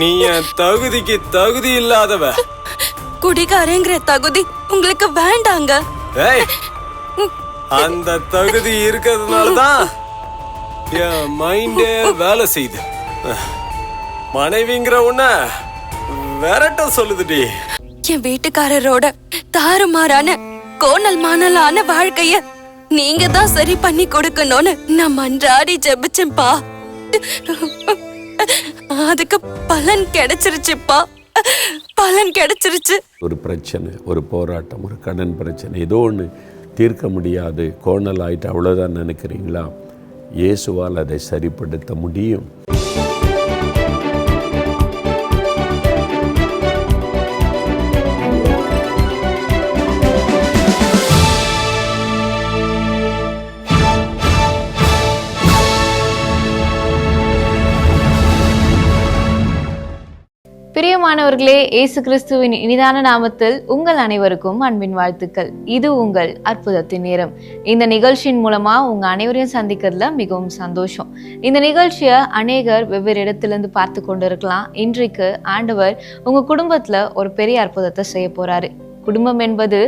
நீ என் தகுதிக்கு தகுதி இல்லாதவ. குடிகாரங்கிற தகுதி உங்களுக்கு வேண்டாங்க. ஏய் அந்த தகுதி இருக்கிறதுனால தான் என் மைண்டே வேலை செய்யுது மனைவிங்கிற உன்ன விரட்ட சொல்லுதுடி. என் வீட்டுக்காரரோட தாறுமாறான கோணல் மாணலான வாழ்க்கைய நீங்க தான் சரி பண்ணி கொடுக்கணும்னு நான் மன்றாடி ஜெபிச்சேன்பா. அதுக்கு பலன் கிடைச்சிருச்சுப்பா. பலன் கிடைச்சிருச்சு. ஒரு பிரச்சனை ஒரு போராட்டம் ஒரு கடன் பிரச்சனை ஏதோ ஒன்று தீர்க்க முடியாது. கோணல் ஆயிட்டு அவ்வளோதான் நினைக்கிறீங்களா? இயேசுவால் அதை சரிப்படுத்த முடியும். பிரியமானவர்களே இயேசு கிறிஸ்துவின் இனிதான நாமத்தில் உங்கள் அனைவருக்கும் அன்பின் வாழ்த்துக்கள். இது உங்கள் அற்புதத்தின் நேரம். இந்த நிகழ்ச்சியின் மூலமா உங்க அனைவரையும் சந்திக்கிறதுல மிகவும் சந்தோஷம். இந்த நிகழ்ச்சியை அநேகர் வெவ்வேறு இடத்திலிருந்து பார்த்து கொண்டிருக்கலாம். இன்றைக்கு ஆண்டவர் உங்க குடும்பத்துல ஒரு பெரிய அற்புதத்தை செய்ய போறாரு. குடும்பம் என்பது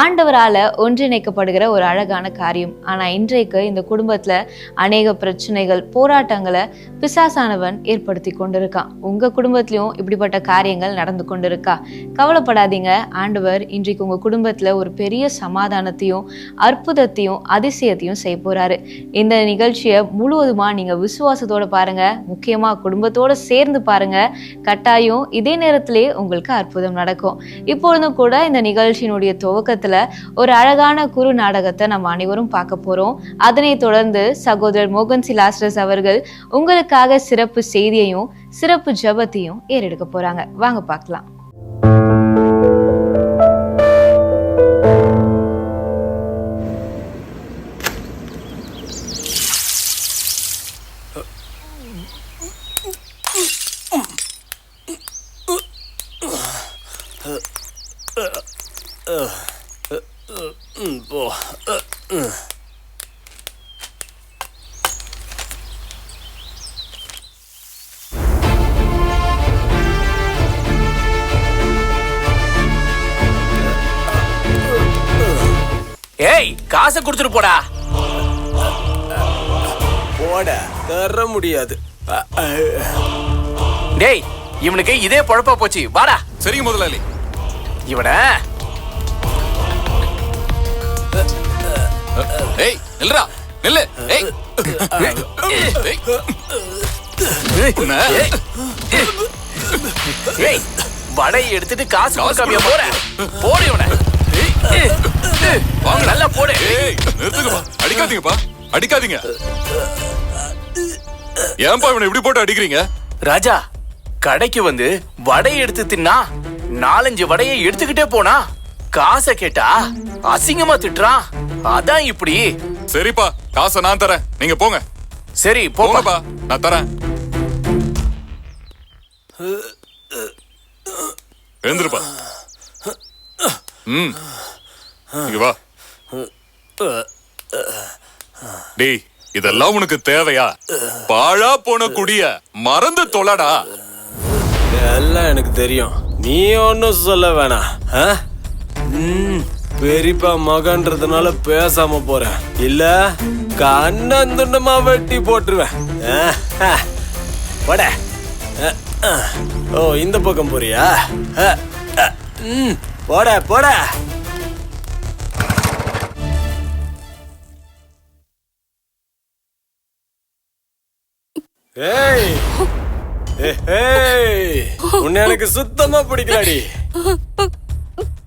ஆண்டவரால் ஒன்றிணைக்கப்படுகிற ஒரு அழகான காரியம். ஆனால் இன்றைக்கு இந்த குடும்பத்தில் அநேக பிரச்சனைகள் போராட்டங்களை பிசாசானவன் ஏற்படுத்தி கொண்டிருக்கான். உங்கள் குடும்பத்திலையும் இப்படிப்பட்ட காரியங்கள் நடந்து கொண்டிருக்கா? கவலைப்படாதீங்க. ஆண்டவர் இன்றைக்கு உங்கள் குடும்பத்தில் ஒரு பெரிய சமாதானத்தையும் அற்புதத்தையும் அதிசயத்தையும் செய்ய போகிறாரு இந்த நிகழ்ச்சியை முழுவதுமாக நீங்கள் விசுவாசத்தோடு பாருங்கள் முக்கியமாக குடும்பத்தோடு சேர்ந்து பாருங்க. கட்டாயம் இதே நேரத்திலே உங்களுக்கு அற்புதம் நடக்கும். இப்பொழுதும் கூட இந்த நிகழ்ச்சியினுடைய துவக்கத்துல ஒரு அழகான குறு நாடகத்தை நம்ம அனைவரும் பார்க்க போறோம். அதனை தொடர்ந்து சகோதரர் மோகன் சிலாஸ்ரஸ் அவர்கள் உங்களுக்காக சிறப்பு செய்தியையும் சிறப்பு ஜெபத்தையும் ஏறெடுக்க போறாங்க. வாங்க பார்க்கலாம். கொடுத்துட்டு போடா. போட தர முடியாது. டேய் இவனுக்கு இதே பொழப்பா போச்சு. வாடா. சரிங்க முதலாளி. இவன. ஏய் நில்றா. நில்லு. ஏய். ஏய். வடையை எடுத்துட்டு காசு கொடுக்காம போற? போடு இவனை. வாங்க. நல்லா போடு. ஏய் நிறுத்துங்கப்பா. அடிக்காதீங்கப்பா. அடிக்காதீங்க. ஏன்பா இவனை இப்படி போட்டு அடிக்கிறீங்க? ராஜா கடைக்கு வந்து வடையை எடுத்து தின்னா நாலஞ்சு வடையை எடுத்துக்கிட்டே போனா காசை கேட்டா அசிங்கமா திட்டுறான். அதான் இப்படி. சரிப்பா காசை நான் தரேன். நீங்க போங்க. சரி போங்கப்பா நான் தரேன். எழுந்திருப்பா. ம். இங்க வா. டேய் இதெல்லாம் உனக்கு தேவையா? பாழா போன குடிய மறந்து தொலைடா. எல்லாம் எனக்கு தெரியும். நீ ஒன்னும் சொல்ல வேணாம். பெரியப்பா மகன்றதுனால பேசாம போறேன். இல்ல கண்ணன் துண்டமா வெட்டி போட்டுருவேன். ஆ. ஓ இந்த பக்கம் போறியா? போட போட. ஏய்! ஏய், ஏய்! உன்னை எனக்கு சுத்தமா பிடிக்கலடி.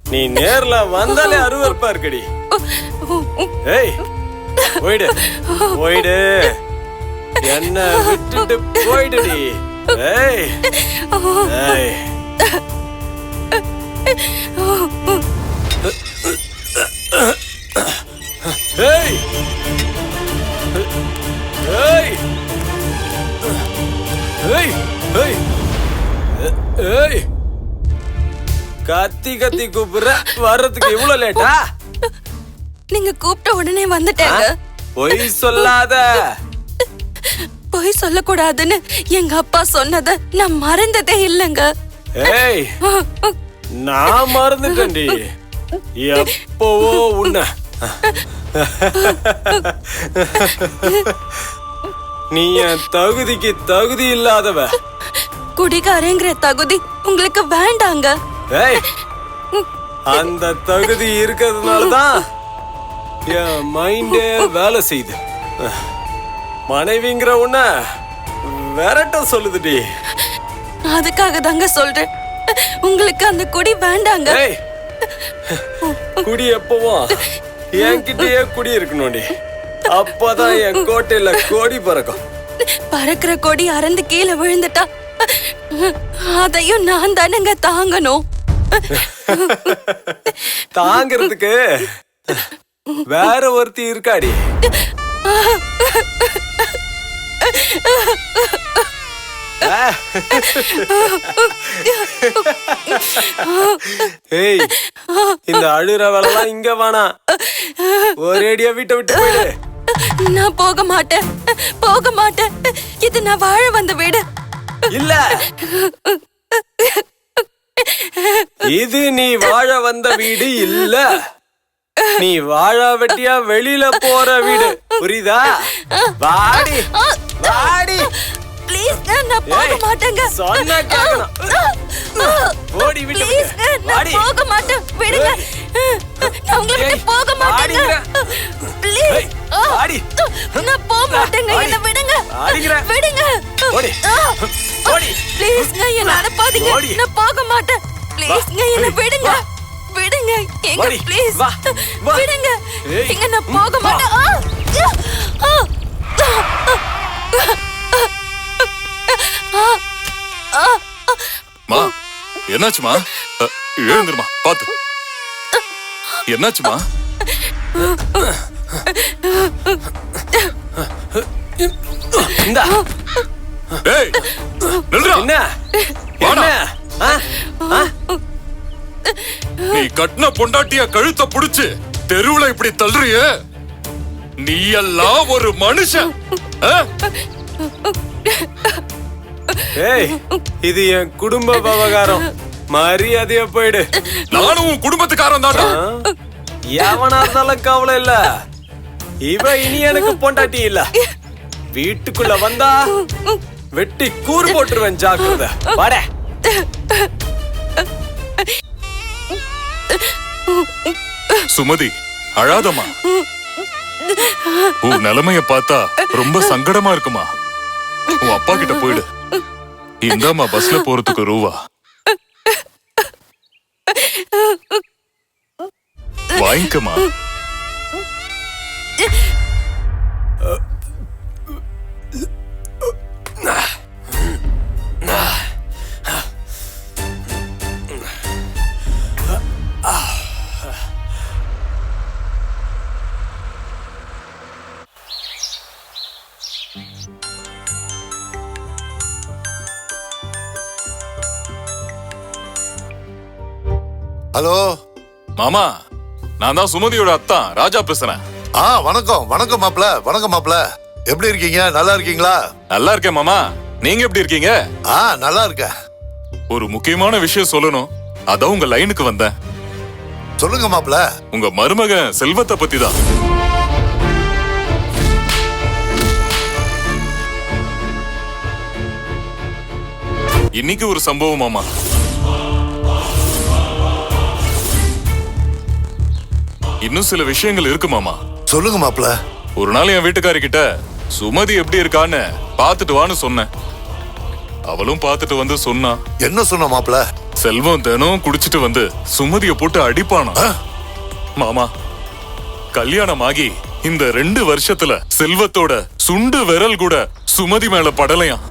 நீ நேர்ல வந்தாலே அருவருப்பா இருக்கடி. ஏய் போயிடு. போயிடு. என்ன விட்டுட்டு போயிடுடி. ஏய் ஏய்! ஏய்! கத்தி கத்தி கூப்பிடுற? வர்றதுக்கு இவ்வளவு லேட்டா நீங்க கூப்பிட்ட உடனே வந்துட்டேங்க. பொய் சொல்லாத. பொய் சொல்லக்கூடாதுன்னு எங்க அப்பா சொன்னத நான் மறந்ததே இல்லைங்க. ஏய் நான் மறந்துட்டேன்டி. எப்பவோ உன்ன. நீ என் தகுதிக்கு தகுதி இல்லாதவ. குடிகாரங்கிற தகுதி உங்களுக்கு வேண்டாங்க. ஏய் அந்த தகுதி இருக்கிறதுனால தான் என் மைண்டே வேலை செய்யுது. மனைவிங்கிற உன்ன விரட்ட சொல்லுதுடி. அதுக்காக தாங்க சொல்றேன். உங்களுக்கு அந்த குடி வேண்டாங்க. ஏய் குடி எப்பவும் என்கிட்டயே குடி இருக்கணும்டி. அப்பதான் என் கோட்டையில கோடி பறக்கும். பறக்கிற கொடி அறந்து கீழே விழுந்துட்டா அதையும் நான் தானங்க தாங்கணும். தாங்கிறதுக்கு வேற ஒருத்தி இருக்காடி. ஏய் இந்த அழுற வேலைலாம் இங்க வேணாம் ஒரேடியா வீட்டை விட்டு போயிடு. நான் போக மாட்டேன். போக மாட்டேன். இது நான் வாழ வந்த வீடு. இல்ல. இது நீ வாழ வந்த வீடு இல்ல. நீ வாழ வெட்டியா வெளியில போற வீடு. புரியுதா? வாடி வாடி. ப்ளீஸ் நான் போக மாட்டேங்க. சொன்னா கேட்கணும். ஓடி விட்டு ப்ளீஸ். நான் வாடி. போக மாட்டேன். விடுங்க. நான் உங்களை விட்டு போக மாட்டேங்க. ப்ளீஸ் வாடி. நான் போக மாட்டேங்க. என்ன விடுங்க. விடுங்க ஓடி. ஓடி. ப்ளீஸ்ங்க என்ன அனுப்பாதீங்க. நான் போக மாட்டேன் ப்ளீஸ்ங்க என்ன விடுங்க. விடுங்க எங்க. ப்ளீஸ். விடுங்க எங்க நான் போக. மாட்டேன்! மா என்னாச்சுமா எழுந்துருமா பாத்து என்னாச்சுமா? இந்தா. டேய் நில்றா. என்ன. என்ன? நீ கட்டின பொண்டாட்டிய கழுத்த புடிச்சு தெருவுல இப்படி தள்ளுறியே? நீ எல்லாம் ஒரு மனுஷன்? ஏய் இது என் குடும்ப விவகாரம். மரியாதையா போயிடு. நானும் உன் குடும்பத்துக்காரன் தான்டா? எவனா இருந்தாலும் கவலை இல்ல. இவ இனி எனக்கு பொண்டாட்டி இல்ல. வீட்டுக்குள்ள வந்தா வெட்டி கூறு போட்டுருவேன் ஜாக்கிரதை. வாட. சுமதி அழாதம்மா. உன் நிலைமைய பார்த்தா ரொம்ப சங்கடமா இருக்குமா. உன் அப்பா கிட்ட போயிடு. இந்தாம்மா பஸ்ல போறதுக்கு ரூவா. வாங்கிக்கமா ஹலோ? மாமா. நான் தான் சுமதியோட அத்தான் ராஜா பேசுறேன் ஆ வணக்கம் வணக்கம் மாப்ள வணக்கம் மாப்ள எப்படி இருக்கீங்க? நல்லா இருக்கீங்களா? நல்லா இருக்கேன் மாமா. நீங்க எப்படி இருக்கீங்க? ஆ நல்லா இருக்கேன். ஒரு முக்கியமான விஷயம் சொல்லணும். அதான் உங்க லைனுக்கு வந்தேன். சொல்லுங்க மாப்ள உங்க மருமகன் செல்வத்தை பத்தி தான் இன்னைக்கு ஒரு சம்பவம் மாமா. இன்னும் சில விஷயங்கள் இருக்கு மாமா. சொல்லுங்க மாப்ள ஒரு நாள் என் வீட்டுக்காரி கிட்ட சுமதி எப்படி இருக்கான்னு பார்த்துட்டு வான்னு சொன்னேன். அவளும் பார்த்துட்டு வந்து சொன்னா. என்ன சொன்ன மாப்ள செல்வம் தினம் குடிச்சிட்டு வந்து சுமதிய போட்டு அடிப்பானா? மாமா கல்யாணம் ஆகி இந்த ரெண்டு வருஷத்துல செல்வத்தோட சுண்டு விரல் கூட சுமதி மேல படலையாம்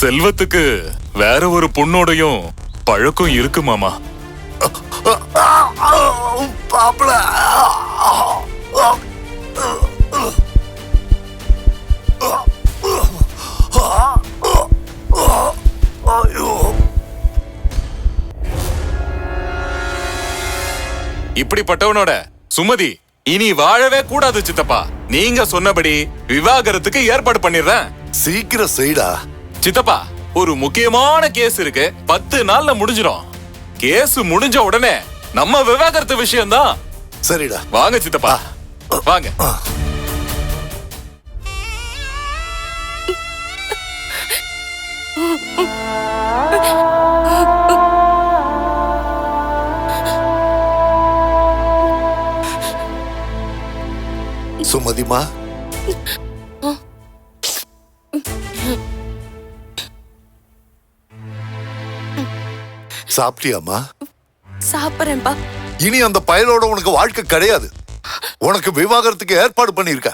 செல்வத்துக்கு வேற ஒரு பொண்ணோடையும் பழக்கம் இருக்கு மாமா. ஐயோ. இப்படிப்பட்டவனோட சுமதி இனி வாழவே கூடாது சித்தப்பா. நீங்க சொன்னபடி விவாகரத்துக்கு ஏற்பாடு பண்ணிடுறேன். சீக்கிரம் செய்டா. சித்தப்பா ஒரு முக்கியமான கேஸ் இருக்கு. பத்து நாள்ல முடிஞ்சிடும் கேஸ் முடிஞ்ச உடனே நம்ம விவாகரத்து விஷயம்தான். சரிடா. வாங்க சித்தப்பா. வாங்க. சுமதிமா? சாப்பிட்டியாமா சாப்பிட்றேன்ப்பா. இனி அந்த பயலோட உனக்கு வாழ்க்கை கிடையாது. உனக்கு விவாகரத்துக்கு ஏற்பாடு பண்ணிருக்க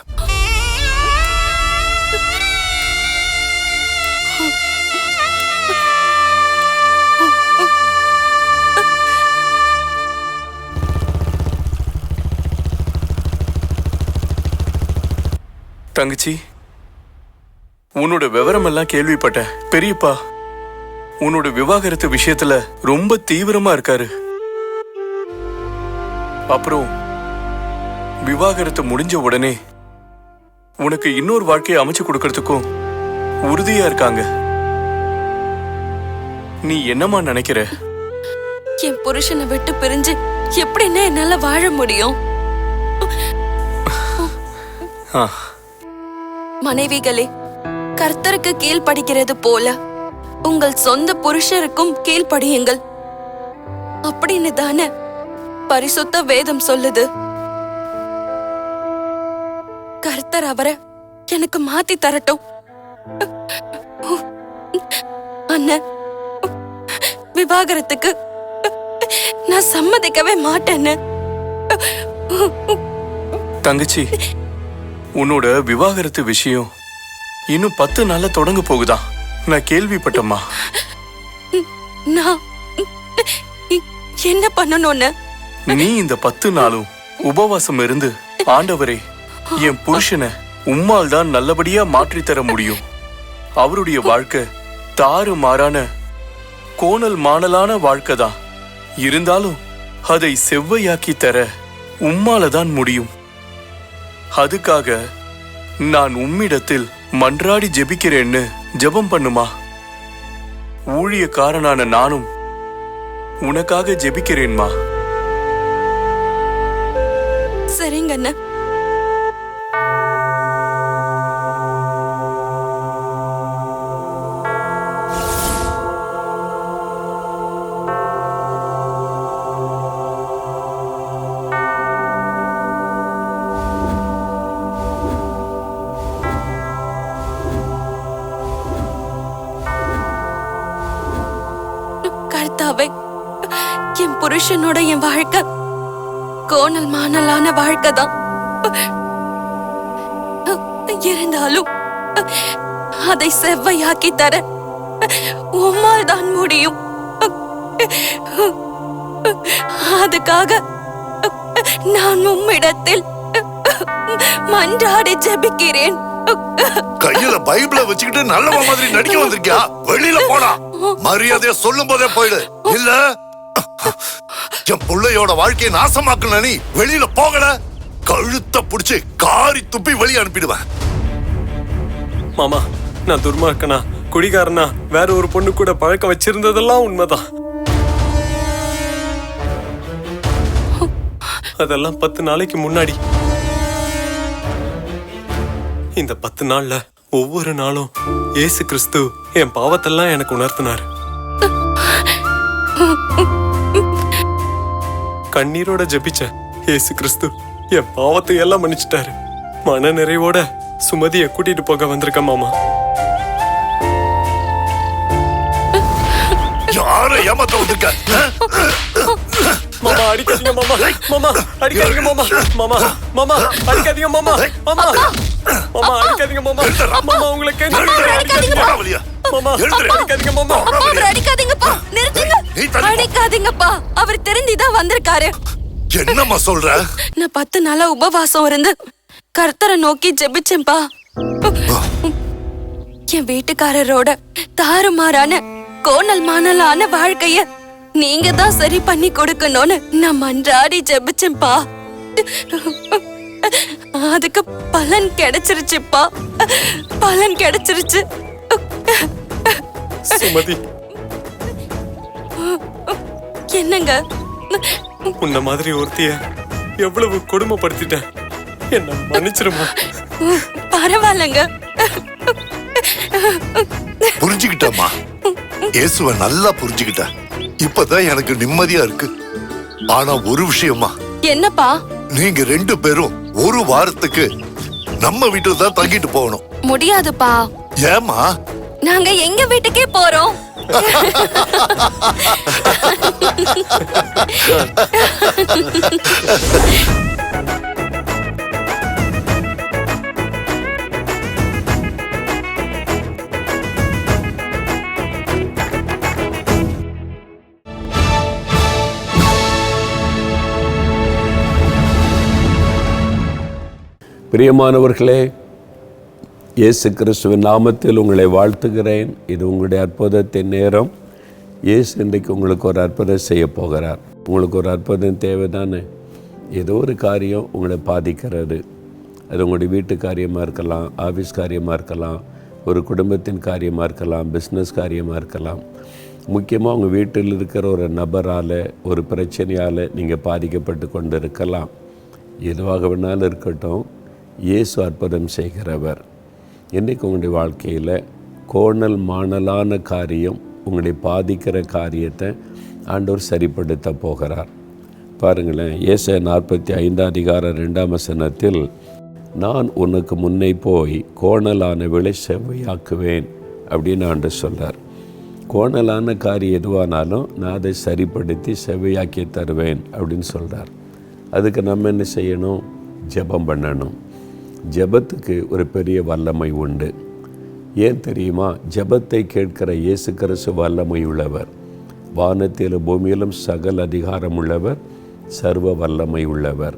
தங்கச்சி உன்னோட விவரம் எல்லாம் கேள்விப்பட்டேன். பெரியப்பா உன்னோட விவாகரத்து விஷயத்துல ரொம்ப தீவிரமா இருக்காரு. அப்புறம் விவாகரத்து முடிஞ்ச உடனே உனக்கு இன்னொரு வாழ்க்கையை அமைச்சு கொடுக்கறதுக்கும் உறுதியா இருக்காங்க. நீ என்னம்மா நினைக்கிற? என் புருஷனை விட்டு பிரிஞ்சு எப்படின்னா என்னால வாழ முடியும். மனைவிகளே கர்த்தருக்கு கீழ்ப்படிக்கிறது போல உங்கள் சொந்த புருஷருக்கும் கீழ்ப்படியுங்கள். அப்படின்னு தானே பரிசுத்த வேதம் சொல்லுது. கர்த்தர் அவரை எனக்கு மாத்தி தரட்டும். அண்ணன் விவாகரத்துக்கு நான் சம்மதிக்கவே மாட்டேன்னு தங்கச்சி உன்னோட விவாகரத்து விஷயம் இன்னும் பத்து நாள்ல தொடங்க போகுதா? நான் கேள்விப்பட்டம்மா. நான் என்ன பண்ணணும்னு நீ இந்த பத்து நாளும் உபவாசம் இருந்து ஆண்டவரே என் புருஷனை உம்மால் தான் நல்லபடியா மாற்றித் தர முடியும். அவருடைய வாழ்க்கை தாறு மாறான கோணல் மாணலான வாழ்க்கை தான் இருந்தாலும் அதை செவ்வையாக்கி தர உம்மால தான் முடியும். அதுக்காக நான் உம்மிடத்தில் மன்றாடி ஜெபிக்கிறேன்னு ஜெபம் பண்ணுமா? ஊழியக்காரனான நானும் உனக்காக ஜெபிக்கிறேன்மா. சரிங்க அண்ணா. கர்த்தாவே என் புருஷனோட என் வாழ்க்கை கோணல் மாணலான வாழ்க்கை தான் இருந்தாலும் அதை செவ்வையாக்கி தர உம்மால் தான் முடியும். அதுக்காக நான் உம்மிடத்தில் மன்றாடி ஜெபிக்கிறேன். கையில பைபிள வச்சுக்கிட்டு நல்லவ மாதிரி நடிக்க வந்திருக்கியா? வெளியில போடா. மரியாதைய சொல்லும் போதே போயிடு. இல்ல என் பிள்ளையோட வாழ்க்கையை நாசமாக்கல நீ வெளியில போகல. கழுத்த புடிச்சு காரி துப்பி வெளியே அனுப்பிடுவேன். மாமா நான் துர்மார்க்கனா குடிகாரனா வேற ஒரு பொண்ணு கூட பழக்கம் வச்சிருந்ததெல்லாம் உண்மைதான். அதெல்லாம் பத்து நாளைக்கு முன்னாடி. இந்த பத்து நாள்ல ஒவ்வொரு நாளும் இயேசு கிறிஸ்து என் பாவத்தெல்லாம் எனக்கு உணர்த்தினாரு. கண்ணீரோட ஜெபிச்ச இயேசு கிறிஸ்து என் பாவத்தை எல்லாம் மன்னிச்சிட்டாரு. மன நிறைவோட சுமதியை கூட்டிட்டு போக வந்திருக்கேன் மாமா. யாரை ஏமாத்த வந்திருக்க? மாமா அடிக்காதீங்க மாமா. மாமா அடிக்காதீங்க மாமா. மாமா மாமா அடிக்காதீங்க மாமா. மாமா மாமா அடிக்காதீங்க மாமா. மாமா உங்களை கேட்க அடிக்காதீங்க. மாமா. அடிக்காதீங்க மாமா. போடா வெளிய. அவர் அடிக்காதீங்கப்பா. அவர் திருந்திதான் வந்திருக்காரு. என்னம்மா சொல்ற? நான் பத்து நாளா உபவாசம் இருந்து கர்த்தரை நோக்கி ஜெபிச்சேன்பா என் வீட்டுக்காரரோட தாறுமாறான கோணல் மாணலான வாழ்க்கைய நீங்க தான் சரி பண்ணி கொடுக்கணும்னு நான் மன்றாடி ஜெபிச்சேன்பா அதுக்கு பலன் கிடைச்சிருச்சுப்பா. பலன் கிடைச்சிருச்சு. சுமதி என்னங்க? உன்ன மாதிரி ஒருத்திய எவ்வளவு கொடுமைப்படுத்திட்டேன் என்ன மன்னிச்சிருமா? பரவாயில்லங்க. புரிஞ்சுக்கிட்டம்மா. இயேசுவ நல்லா புரிஞ்சுக்கிட்டேன் இப்பதான் எனக்கு நிம்மதியா இருக்கு. ஆனா ஒரு விஷயமா என்னப்பா? நீங்க ரெண்டு பேரும் ஒரு வாரத்துக்கு நம்ம வீட்டுல தான் தங்கிட்டு போகணும். முடியாதுப்பா. ஏமா நாங்க எங்க வீட்டுக்கே போறோம். பிரியமானவர்களே இயேசு கிறிஸ்துவின் நாமத்தில் உங்களை வாழ்த்துகிறேன். இது உங்களுடைய அற்புதத்தின் நேரம். இயேசு இன்றைக்கு உங்களுக்கு ஒரு அற்புதம் செய்ய போகிறார். உங்களுக்கு ஒரு அற்புதம் தேவைதானே? ஏதோ ஒரு காரியம் உங்களை பாதிக்கிறது. அது உங்களுடைய வீட்டு காரியமாக இருக்கலாம் ஆஃபீஸ் காரியமாக இருக்கலாம் ஒரு குடும்பத்தின் காரியமாக இருக்கலாம் பிஸ்னஸ் காரியமாக இருக்கலாம். முக்கியமாக உங்கள் வீட்டில் இருக்கிற ஒரு நபரால் ஒரு பிரச்சனையால் நீங்கள் பாதிக்கப்பட்டு கொண்டு இருக்கலாம் எதுவாக வேணாலும் இருக்கட்டும் இயேசு அற்புதம் செய்கிறவர். என்றைக்கு உங்களுடைய வாழ்க்கையில் கோணல் மாணலான காரியம் உங்களை பாதிக்கிற காரியத்தை ஆண்டவர் சரிப்படுத்த போகிறார். பாருங்களேன் ஏச நாற்பத்தி ஐந்தாம் அதிகாரம் ரெண்டாம் வசனத்தில் நான் உனக்கு முன்னே போய் கோணலான விலை செவ்வையாக்குவேன் அப்படின்னு ஆண்டு சொல்கிறார் கோணலான காரியம் எதுவானாலும் நான் அதை சரிப்படுத்தி செவ்வையாக்கி தருவேன் அப்படின்னு சொல்கிறார் அதுக்கு நம்ம என்ன செய்யணும்? ஜெபம் பண்ணணும். ஜெபத்துக்கு ஒரு பெரிய வல்லமை உண்டு. ஏன் தெரியுமா? ஜெபத்தை கேட்கிற இயேசு கிறிஸ்து வல்லமை உள்ளவர். வானத்திலும் பூமியிலும் சகல அதிகாரம் உள்ளவர் சர்வ வல்லமை உள்ளவர்.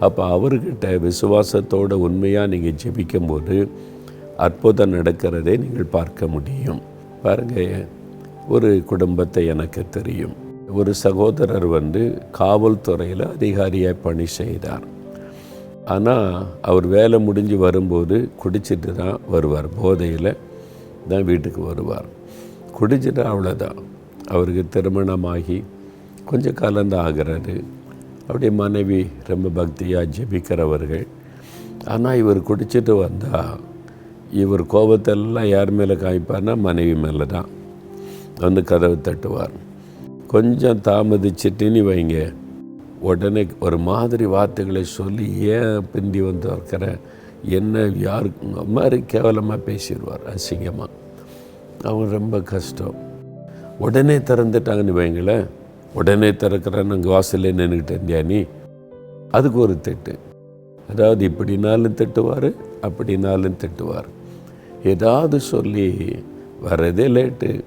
அப்போ அவர்கிட்ட விசுவாசத்தோட உண்மையாக நீங்கள் ஜெபிக்கும்போது அற்புதம் நடக்கிறதை நீங்கள் பார்க்க முடியும். பாருங்க ஒரு குடும்பத்தை எனக்கு தெரியும். ஒரு சகோதரர் வந்து காவல்துறையில் அதிகாரியாக பணி செய்தார். ஆனால் அவர் வேலை முடிஞ்சு வரும்போது குடிச்சிட்டு தான் வருவார். போதையில் தான் வீட்டுக்கு வருவார். குடிச்சிட்டு அவ்வளோதான் அவருக்கு திருமணமாகி கொஞ்சம் காலந்தான் ஆகிறாரு அப்படியே மனைவி ரொம்ப பக்தியாக ஜெபிக்கிறவர்கள். ஆனால் இவர் குடிச்சிட்டு வந்தால் இவர் கோபத்தெல்லாம் யார் மேலே காய்ப்பார்னா மனைவி மேலே தான். வந்து கதவை தட்டுவார். கொஞ்சம் தாமதிச்சிட்டுன்னு வைங்க. உடனே ஒரு மாதிரி வார்த்தைகளை சொல்லி ஏன் பிந்தி வந்து இருக்கிற என்ன யாருக்கு மாதிரி கேவலமாக பேசிடுவார் அசிங்கமாக அவங்க ரொம்ப கஷ்டம். உடனே திறந்துட்டாங்கன்னு வைங்களேன். உடனே திறக்கிறேன்னு அங்கே வாசல்ல நின்றுக்கிட்டேன் நீ? அதுக்கு ஒரு திட்டு. அதாவது இப்படினாலும் திட்டுவார் அப்படினாலும் திட்டுவார். ஏதாவது சொல்லி வர்றதே லேட்டு.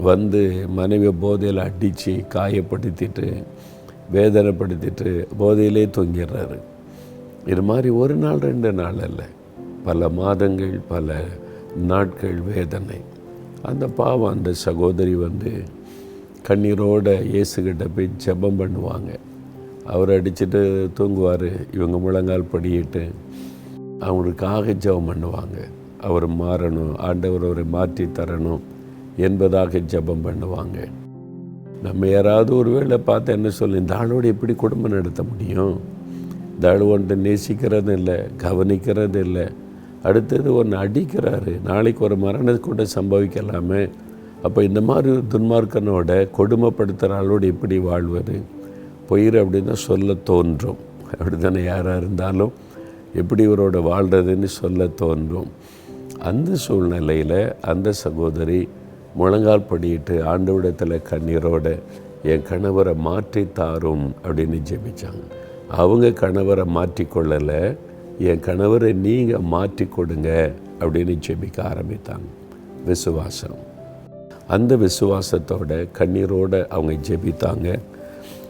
வந்து மனைவி போதையில் அடித்து காயப்படுத்திட்டு வேதனைப்படுத்திட்டு போதையிலே தொங்கிடுறாரு. இது மாதிரி ஒரு நாள் ரெண்டு நாள் அல்ல. பல மாதங்கள் பல நாட்கள் வேதனை. அந்த பாவம் அந்த சகோதரி வந்து கண்ணீரோட இயேசுகிட்ட போய் ஜெபம் பண்ணுவாங்க. அவர் அடிச்சுட்டு தூங்குவார். இவங்க முழங்கால் படியிட்டு அவங்களுக்காக ஜெபம் பண்ணுவாங்க. அவர் மாறணும் ஆண்டவர் அவரை மாற்றி தரணும் என்பதாக ஜெபம் பண்ணுவாங்க. நம்ம யாராவது ஒரு வேளை பார்த்து என்ன சொல்லி இந்த ஆளோடு எப்படி குடும்பம் நடத்த முடியும்? இந்த ஆள் ஒன்றை நேசிக்கிறது இல்லை கவனிக்கிறது இல்லை. அடுத்தது ஒன்று அடிக்கிறாரு. நாளைக்கு ஒரு மரணம் கூட சம்பவிக்கலாமே. அப்போ இந்த மாதிரி ஒரு துன்மார்க்கனோட கொடுமைப்படுத்துகிற ஆளோடு எப்படி வாழ்வது? பொயிர் அப்படின்னு சொல்ல தோன்றும். அப்படி தானே யாராக இருந்தாலும் எப்படி இவரோட வாழ்கிறதுன்னு சொல்ல தோன்றும். அந்த சூழ்நிலையில் அந்த சகோதரி முழங்கால் படிட்டு ஆண்டவிடத்தில் கண்ணீரோட என் கணவரை மாற்றி தாரும் அப்படின்னு ஜெபிச்சாங்க. அவங்க கணவரை மாற்றி கொள்ளலை. என் கணவரை நீங்கள் மாற்றி கொடுங்க அப்படின்னு ஜெபிக்க ஆரம்பித்தாங்க. விசுவாசம். அந்த விசுவாசத்தோட கண்ணீரோடு அவங்க ஜெபித்தாங்க.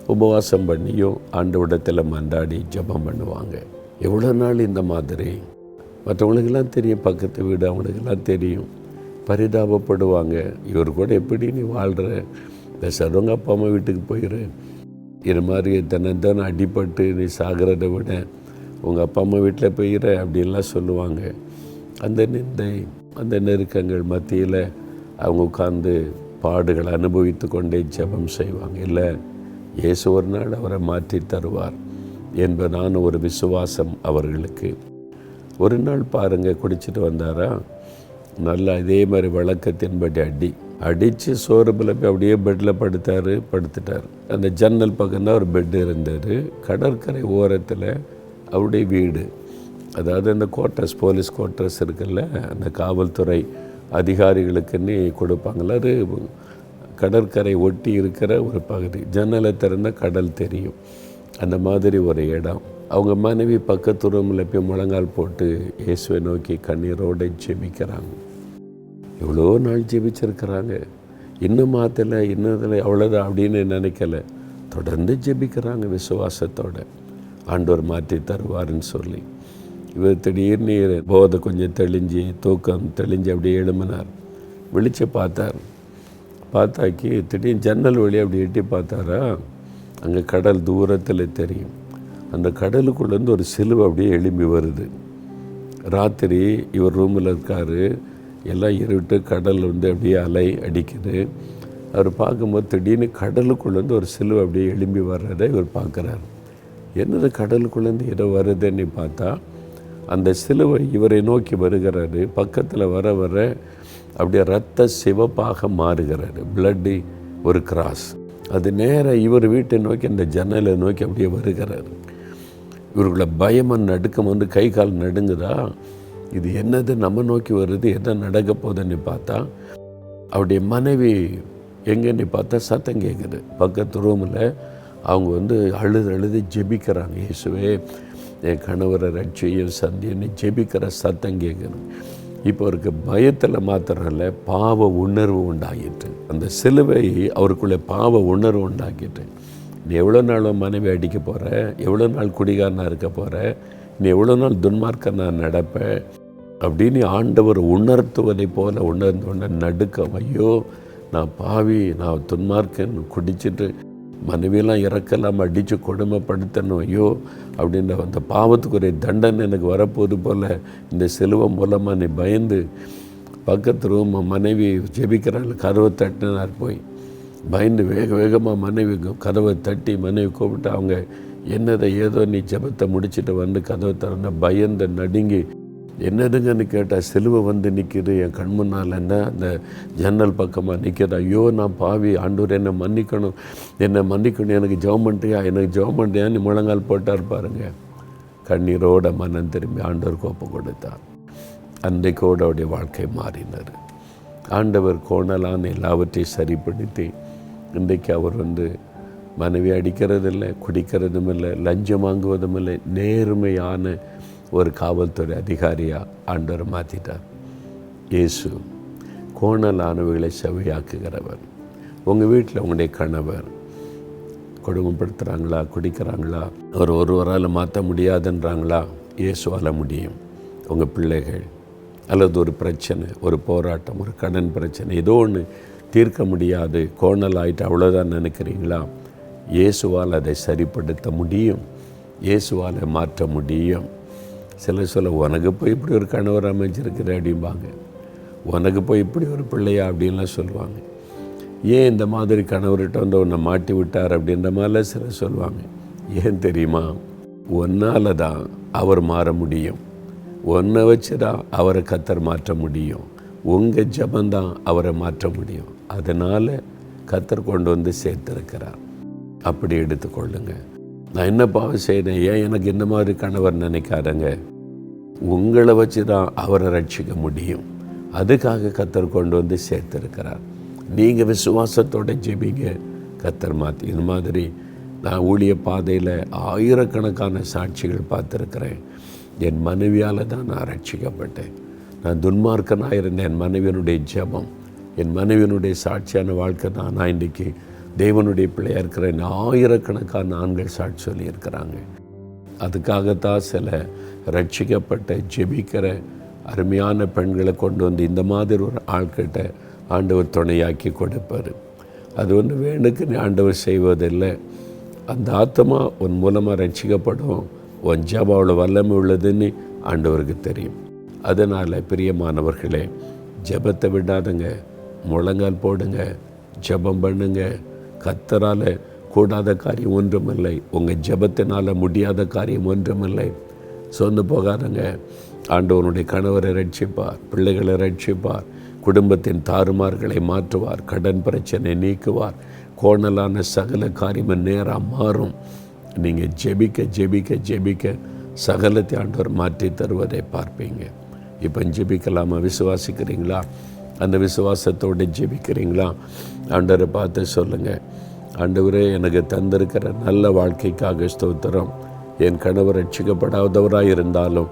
உபவாசம் பண்ணியும் ஆண்டு விடத்தில் மன்றாடி ஜெபம் பண்ணுவாங்க. எவ்வளோ நாள் இந்த மாதிரி? மற்றவங்களுக்கெல்லாம் தெரியும் பக்கத்து வீடு அவங்களுக்கெல்லாம் தெரியும். பரிதாபப்படுவாங்க. இவர் கூட எப்படி நீ வாழ்கிற இந்த அப்பா அம்மா வீட்டுக்கு போயிடுறேன் இது மாதிரி தினம் அடிபட்டு நீ சாகிறத விட உங்கள் அப்பா அம்மா வீட்டில் போயிற அப்படின்லாம் சொல்லுவாங்க. அந்த நிந்தை அந்த நெருக்கங்கள் மத்தியில் அவங்க உட்காந்து பாடுகளை அனுபவித்து கொண்டே ஜெபம் செய்வாங்க. இல்லை இயேசு ஒரு நாள் அவரை மாற்றி தருவார் என்பதான ஒரு விசுவாசம் அவர்களுக்கு. ஒரு நாள் பாருங்கள் குடிச்சிட்டு வந்தாரா? நல்லா இதே மாதிரி வழக்கத்தின்படி அடி. அடித்து சோறு போய் அப்படியே பெட்டில் படுத்தார் படுத்துட்டார். அந்த ஜன்னல் பக்கம் தான் ஒரு பெட் இருந்தது. கடற்கரை ஓரத்தில் அவருடைய வீடு. அதாவது அந்த குவார்ட்டர்ஸ் போலீஸ் குவார்ட்டர்ஸ் இருக்குல்ல அந்த காவல்துறை அதிகாரிகளுக்குன்னு கொடுப்பாங்கள அது கடற்கரை ஒட்டி இருக்கிற ஒரு பகுதி. ஜன்னலை திறந்த கடல் தெரியும். அந்த மாதிரி ஒரு இடம். அவங்க மனைவி பக்கத்து ரூமில் போய் முழங்கால் போட்டு இயேசுவை நோக்கி கண்ணீரோடு ஜெபிக்கிறாங்க. எவ்வளோ நாள் ஜெபிச்சிருக்கிறாங்க. இன்னும் மாற்றலை இன்னும் இதில் அவ்வளோதான் அப்படின்னு நினைக்கல. தொடர்ந்து ஜெபிக்கிறாங்க விசுவாசத்தோட. ஆண்டவர் மாற்றி தருவாருன்னு சொல்லி. இவர் திடீர்னு போதை கொஞ்சம் தெளிஞ்சு தூக்கம் தெளிஞ்சு அப்படியே எழுமினார் விழித்து பார்த்தார். பார்த்தாக்கி திடீர்னு ஜன்னல் வழி அப்படி எட்டி பார்த்தாரா? அங்கே கடல் தூரத்தில் தெரியும். அந்த கடலுக்குள்ளேருந்து ஒரு சிலுவை அப்படியே எழும்பி வருது. ராத்திரி இவர் ரூமில் இருக்கார். எல்லாம் இருட்டு கடல் வந்து அப்படியே அலை அடிக்குது. அவர் பார்க்கும்போது திடீர்னு கடலுக்குள்ளேருந்து ஒரு சிலுவை அப்படியே எழும்பி வர்றதை இவர் பார்க்குறாரு. என்னது கடலுக்குள்ளேருந்து ஏதோ வருதுன்னு பார்த்தா அந்த சிலுவை இவரை நோக்கி வருகிறாரு. பக்கத்தில் வர வர அப்படியே ரத்த சிவப்பாக மாறுகிறாரு. பிளட்டு ஒரு கிராஸ் அது நேராக இவர் வீட்டை நோக்கி அந்த ஜன்னலை நோக்கி அப்படியே வருகிறாரு. இவர்களை பயமாக நடுக்கம் வந்து கை கால் நடுங்குதா? இது என்னது நம்ம நோக்கி வருது? என்ன நடக்க போகுதுன்னு பார்த்தா அவருடைய மனைவி எங்கன்னு பார்த்தா சத்தம் கேட்குது பக்கத்து ரூமில் அவங்க வந்து அழுது அழுது ஜெபிக்கிறாங்க. இயேசுவே என் கணவரை ரட்சியும் சந்தியன்னு ஜெபிக்கிற சத்தம் கேட்குது இப்போ அவருக்கு பயத்தில் மாத்திரம் இல்லை பாவ உணர்வு உண்டாகிட்டு அந்த சிலுவை அவருக்குள்ளே பாவ உணர்வு உண்டாக்கிட்டு நீ எவ்வளோ நாள் மனைவி அடிக்க போகிற எவ்வளோ நாள் குடிகாரனாக இருக்க போகிற நீ எவ்வளோ நாள் துன்மார்க்க நான் நடப்பேன் அப்படின்னு ஆண்டவர் உணர்த்துவதை போல உணர்ந்து உணர்ந்து நடுக்கம் ஐயோ நான் பாவி நான் துன்மார்க்கன் குடிச்சிட்டு மனைவியெல்லாம் இறக்கலாம் அடித்து கொடுமைப்படுத்தணும் ஐயோ அப்படின்ற அந்த பாவத்துக்குரிய தண்டனை எனக்கு வரப்போது போல் இந்த செல்வம் மூலமாக நீ பயந்து பக்கத்து ரூம் மனைவி ஜெபிக்கிறாள் கருவை தட்டினார் போய். பயந்து வேக வேகமாக மனைவி கதவை தட்டி மனைவி கூப்பிட்டு அவங்க என்னதை ஏதோ நீ ஜெபத்தை முடிச்சுட்டு வந்து கதவை திறந்த பயந்து நடுங்கி என்னதுங்கன்னு கேட்டால் சிலுவை வந்து நிற்கிது என் கண் முன்னால் என்ன அந்த ஜன்னல் பக்கமாக நிற்கிறது ஐயோ நான் பாவி ஆண்டூர் என்னை மன்னிக்கணும். என்னை மன்னிக்கணும். எனக்கு ஜெபம் எனக்கு ஜெபம் பண்ணிட்டியான்னு முழங்கால் போட்டார் பாருங்க. கண்ணீரோட மனம் திரும்பி ஆண்டவர் கோப்பை கொடுத்தார். அன்றைக்கோடு அவருடைய வாழ்க்கை மாறினார் ஆண்டவர் கோணலான எல்லாவற்றையும் சரிப்படுத்தி இன்றைக்கு அவர் வந்து மனைவி அடிக்கிறதில்லை குடிக்கிறதும் இல்லை லஞ்சம் வாங்குவதும் இல்லை நேர்மையான ஒரு காவல்துறை அதிகாரியாக ஆண்டவர் மாற்றிட்டார் இயேசு கோணலானவர்களை செவையாக்குகிறவர். உங்கள் வீட்டில் உங்களுடைய கணவர் கொடுமைப்படுத்துகிறாங்களா குடிக்கிறாங்களா? அவர் ஒருவரால் மாற்ற முடியாதுன்றாங்களா? இயேசுவால் முடியும். உங்கள் பிள்ளைகள் அல்லது ஒரு பிரச்சனை ஒரு போராட்டம் ஒரு கடன் பிரச்சனை ஏதோ ஒன்று தீர்க்க முடியாது கோணல் ஆகிட்டு அவ்வளோதான் நினைக்கிறீங்களா? இயேசுவால் அதை சரிப்படுத்த முடியும் இயேசுவால் மாற்ற முடியும். சில சொல்ல உனக்கு போய் இப்படி ஒரு கணவர் அமைஞ்சிருக்கிற அப்படிம்பாங்க. உனக்கு போய் இப்படி ஒரு பிள்ளையா? அப்படின்லாம் சொல்லுவாங்க. ஏன் இந்த மாதிரி கணவர்கிட்ட வந்து உன்னை மாட்டி விட்டார்? அப்படின்ற மாதிரிலாம் சிலர் சொல்லுவாங்க. ஏன் தெரியுமா? ஒன்னால் தான் அவர் மாற முடியும். ஒன்றை வச்சு தான் அவரை கத்தர் மாற்ற முடியும். உங்கள் ஜபந்தான் அவரை மாற்ற முடியும். அதனால் கத்தர் கொண்டு வந்து சேர்த்துருக்கிறார். அப்படி எடுத்துக்கொள்ளுங்க நான் என்ன பாவம் செய்கிறேன் ஏன் எனக்கு இந்த மாதிரி கணவர் நினைக்காதங்க? உங்களை வச்சு தான் அவரை ரட்சிக்க முடியும். அதுக்காக கத்தர் கொண்டு வந்து சேர்த்துருக்கிறார். நீங்கள் விசுவாசத்தோட ஜெபிங்க. கத்தர் மாற்றி இந்த மாதிரி நான் ஊழிய பாதையில் ஆயிரக்கணக்கான சாட்சிகள் பார்த்துருக்கிறேன். என் மனைவியால் தான் நான் ரட்சிக்கப்பட்டேன். நான் துன்மார்க்கனாக இருந்த என் மனைவியனுடைய ஜெபம். என் மனைவியனுடைய சாட்சியான வாழ்க்கை தான். நான் இன்றைக்கி தேவனுடைய பிள்ளையாக இருக்கிறேன் ஆயிரக்கணக்கான ஆண்கள் சாட்சி சொல்லியிருக்கிறாங்க. அதுக்காகத்தான் சில ரட்சிக்கப்பட்ட ஜெபிக்கிற அருமையான பெண்களை கொண்டு வந்து இந்த மாதிரி ஒரு ஆள்கிட்ட ஆண்டவர் துணையாக்கி கொடுப்பார். அது ஒன்று வேணுக்குன்னு ஆண்டவர் செய்வதில்லை. அந்த ஆத்மா உன் மூலமாக ரட்சிக்கப்படும் உன் ஜெபம் அவ்வளோ வல்லமை உள்ளதுன்னு ஆண்டவருக்கு தெரியும். அதனால் பிரியமானவர்களே ஜெபத்தை விடாதங்க. முழங்கால் போடுங்க ஜெபம் பண்ணுங்க. கத்தரால் கூடாத காரியம் ஒன்றுமில்லை. உங்கள் ஜெபத்தினால் முடியாத காரியம் ஒன்றுமில்லை. சொந்து போகாதங்க. ஆண்டவனுடைய கணவரை ரட்சிப்பார் பிள்ளைகளை ரட்சிப்பார் குடும்பத்தின் தாறுமார்களை மாற்றுவார் கடன் பிரச்சனை நீக்குவார். கோணலான சகல காரியமும் நேராக மாறும். நீங்கள் ஜெபிக்க ஜெபிக்க ஜெபிக்க சகலத்தை ஆண்டவர் மாற்றி தருவதை பார்ப்பீங்க. இப்போ ஜெபிக்கலாமா? விசுவாசிக்கிறீங்களா? அந்த விசுவாசத்தோடு ஜெபிக்கிறீங்களா? ஆண்டவரை பார்த்து சொல்லுங்கள் ஆண்டவரே எனக்கு தந்திருக்கிற நல்ல வாழ்க்கைக்காக ஸ்தோத்திரம். என் கணவர் ரட்சிக்கப்படாதவராக இருந்தாலும்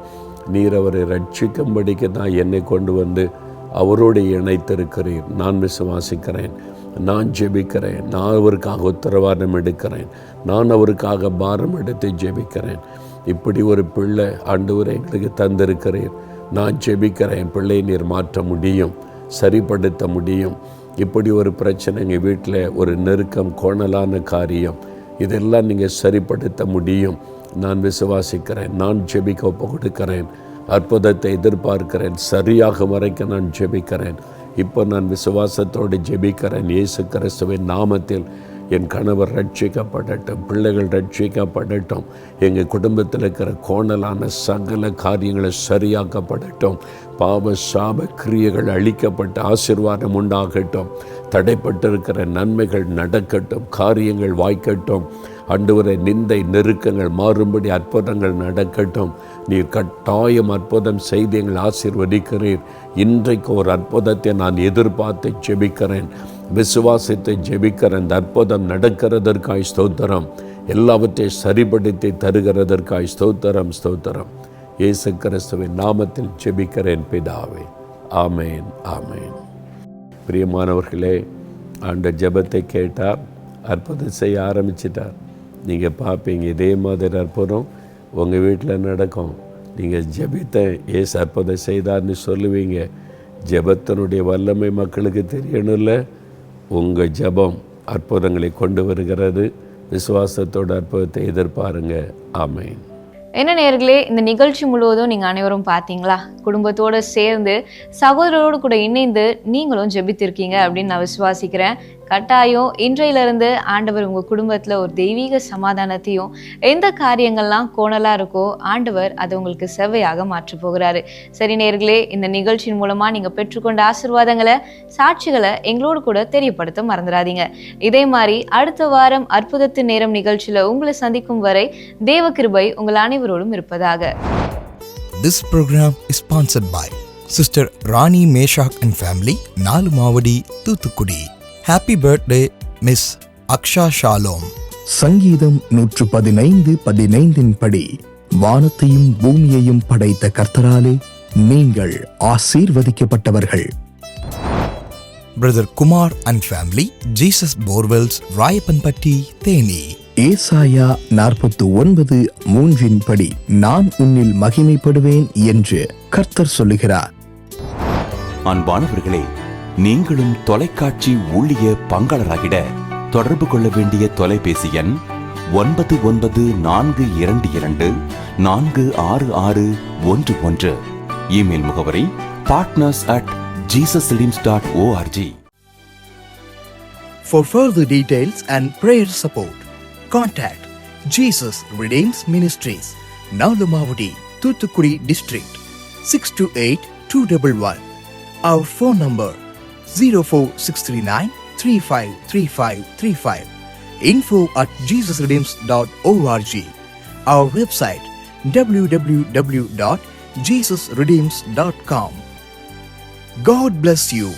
நீர் அவரை ரட்சிக்கும்படிக்கு தான் என்னை கொண்டு வந்து அவரோடு இணைத்திருக்கிறீர் நான் விசுவாசிக்கிறேன். நான் ஜெபிக்கிறேன். நான் அவருக்காக உத்தரவாதம் எடுக்கிறேன். நான் அவருக்காக பாரம் எடுத்து ஜெபிக்கிறேன். இப்படி ஒரு பிள்ளை ஆண்டவரை எங்களுக்கு தந்திருக்கிறீர். நான் ஜெபிக்கிறேன். பிள்ளை நீர் மாற்ற முடியும். சரிப்படுத்த முடியும். இப்படி ஒரு பிரச்சனை எங்கள் வீட்டில் ஒரு நெருக்கம் கோணலான காரியம். இதெல்லாம் நீங்கள் சரிப்படுத்த முடியும். நான் விசுவாசிக்கிறேன். நான் ஜெபிக்க ஒப்பு கொடுக்கிறேன். அற்புதத்தை எதிர்பார்க்கிறேன். சரியாக வரைக்கும் நான் ஜெபிக்கிறேன். இப்போ நான் விசுவாசத்தோடு ஜெபிக்கிறேன். இயேசு கிறிஸ்துவின் நாமத்தில் என் கணவர் ரட்சிக்கப்படட்டும் பிள்ளைகள் ரட்சிக்கப்படட்டும் எங்கள் குடும்பத்தில் இருக்கிற கோணலான சகல காரியங்களை சரியாக்கப்படட்டும். பாவ சாப கிரியைகள் அழிக்கப்பட்ட ஆசிர்வாதம் உண்டாகட்டும். தடைப்பட்டிருக்கிற நன்மைகள் நடக்கட்டும் காரியங்கள் வாய்க்கட்டும். ஆண்டவரை நிந்தை நெருக்கங்கள் மாறும்படி அற்புதங்கள் நடக்கட்டும். நீர் கட்டாயம் அற்புதம் செய்து எங்கள் ஆசிர்வதிக்கிறீர். இன்றைக்கு ஒரு அற்புதத்தை நான் எதிர்பார்த்து ஜெபிக்கிறேன். விசுவாசத்தை ஜெபிக்கிறேன் இந்த அற்புதம் நடக்கிறதற்காய் ஸ்தோத்திரம். எல்லாவற்றையும் சரிப்படுத்தி தருகிறதற்காய் ஸ்தோத்திரம் ஸ்தோத்திரம். இயேசு கிறிஸ்துவின் நாமத்தில் ஜெபிக்கிறேன் பிதாவே. ஆமேன் ஆமேன். பிரியமானவர்களே ஆண்ட ஜெபத்தை கேட்டார் அற்புதம் செய்ய ஆரம்பிச்சிட்டார். நீங்கள் பார்ப்பீங்க. இதே மாதிரி அற்புதம் உங்கள் வீட்டில் நடக்கும். நீங்கள் ஜபித்த ஏசு அற்புதம் செய்தார்னு சொல்லுவீங்க. ஜபத்தினுடைய வல்லமை மக்களுக்கு தெரியணும்ல. உங்கள் ஜெபம் அற்புதங்களை கொண்டு வருகிறது. விசுவாசத்தோட அற்புதத்தை எதிர்பாருங்க. ஆமேன். என்ன நேர்களே இந்த நிகழ்ச்சி முழுவதும் நீங்கள் அனைவரும் பார்த்தீங்களா? குடும்பத்தோடு சேர்ந்து சகோதரரோடு கூட இணைந்து நீங்களும் ஜெபித்திருக்கீங்க அப்படின்னு நான் விசுவாசிக்கிறேன். கட்டாயம் இன்றையிலிருந்து ஆண்டவர் உங்கள் குடும்பத்தில் ஒரு தெய்வீக சமாதானத்தையும் எந்த காரியங்கள்லாம் கோணலாக இருக்கோ ஆண்டவர் அதை உங்களுக்கு செவ்வையாக மாற்ற போகிறாரு. சரி நேர்களே இந்த நிகழ்ச்சியின் மூலமாக நீங்கள் பெற்றுக்கொண்ட ஆசிர்வாதங்களை சாட்சிகளை எங்களோடு கூட தெரியப்படுத்த மறந்துடாதீங்க. இதே மாதிரி அடுத்த வாரம் அற்புதத்து நேரம் நிகழ்ச்சியில் உங்களை சந்திக்கும் வரை தேவகிருபை உங்கள் அனைவரோடும் இருப்பதாக This program is sponsored by Sister Rani Meshak and family, Nalumavadi, Thuthukudi. Happy birthday, Miss Aksha Shalom. சங்கீதம் நூற்று பதினைந்து பதினைந்தின் படி வானத்தையும் பூமியையும் படைத்த கர்த்தராலே நீங்கள் ஆசீர்வதிக்கப்பட்டவர்கள் brother Kumar and family Jesus borewells Rayappanpatti Theni ஏசாயா நாற்பத்து ஒன்பது மூன்றின் படி நான் உன்னில் மகிமைப்படுவேன் என்று கர்த்தர் சொல்லுகிறார். அன்பானவர்களே நீங்களும் தொலைக்காட்சி ஊழிய பங்காளராகிட தொடர்பு கொள்ள வேண்டிய தொலைபேசி எண் ஒன்பது ஒன்பது நான்கு இரண்டு இரண்டு நான்கு ஆறு ஆறு ஒன்று ஒன்று. இமெயில் முகவரி partners at Jesus dot ORG For further details and prayer support, contact Jesus Redeems Ministries, Nalumavadi, Thuthukudi District, 628-211. Our phone number 04639-353535. Info at jesusredeems.org. Our website www.jesusredeems.com. God bless you.